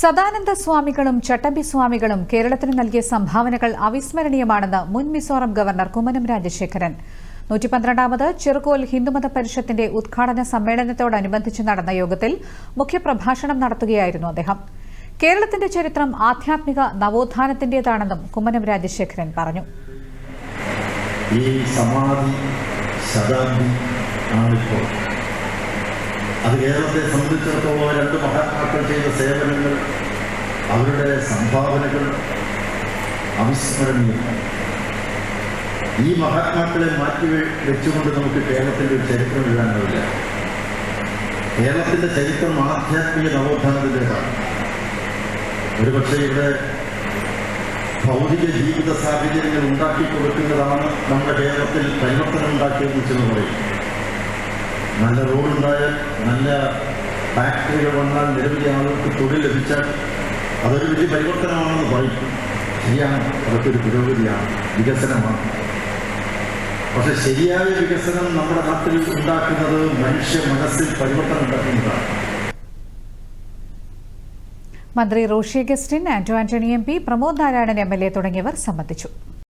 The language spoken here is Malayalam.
സദാനന്ദ സ്വാമികളും ചട്ടമ്പി സ്വാമികളും കേരളത്തിന് നൽകിയ സംഭാവനകൾ അവിസ്മരണീയമാണെന്ന് മുൻ മിസോറം ഗവർണർ കുമ്മനം രാജശേഖരൻ. നൂറ്റി ചെറുകോൽ ഹിന്ദുമത പരിഷത്തിന്റെ ഉദ്ഘാടന സമ്മേളനത്തോടനുബന്ധിച്ച് നടന്ന യോഗത്തിൽ മുഖ്യപ്രഭാഷണം നടത്തുകയായിരുന്നു അദ്ദേഹം. കേരളത്തിന്റെ ചരിത്രം ആധ്യാത്മിക നവോത്ഥാനത്തിന്റേതാണെന്നും കുമ്മനം രാജശേഖരൻ പറഞ്ഞു. ഈ സമാധി ശതാബ്ദി ആണിപ്പോൾ അത് കേരളത്തെ സംബന്ധിച്ചിടത്തോളം രണ്ട് മഹാത്മാക്കൾ ചെയ്ത സേവനങ്ങൾ അവരുടെ സംഭാവനകൾ അവിസ്മരണീയമാണ് ഈ മഹാത്മാക്കളെ മാറ്റി വെച്ചുകൊണ്ട് നമുക്ക് കേരളത്തിന്റെ ഒരു ചരിത്രം എഴുതാനാവില്ല കേരളത്തിന്റെ ചരിത്രം ആധ്യാത്മിക നവോത്ഥാനത്തിന്റെതാണ് ഒരുപക്ഷെ ഇവിടെ ഭൗതിക ജീവിത സാഹചര്യങ്ങൾ ഉണ്ടാക്കി കൊടുക്കുന്നതാണ് നമ്മുടെ കേരളത്തിൽ പരിവർത്തനം ഉണ്ടാക്കിയതെന്ന് ചെന്ന് പറയും. നല്ല റോഡുണ്ടായാൽ നല്ല ഫാക്ടറികൾ വന്നാൽ നിരവധി ആളുകൾക്ക് തൊഴിൽ ലഭിച്ചാൽ അതൊരു വലിയ പരിവർത്തനമാണെന്ന് പറയും ശരിയാണ്. അതൊക്കെ ഒരു പുരോഗതിയാണ്. വികസനമാണ്. പക്ഷെ ശരിയായ വികസനം നമ്മുടെ നാട്ടിൽ ഉണ്ടാക്കുന്നത് മനുഷ്യ മനസ്സിൽ പരിവർത്തനം ഉണ്ടാക്കുന്നതാണ്. മന്ത്രി Roshi Augustine Anto Antony M P Pramod Narayanan M L A തുടങ്ങിയവർ സംബന്ധിച്ചു.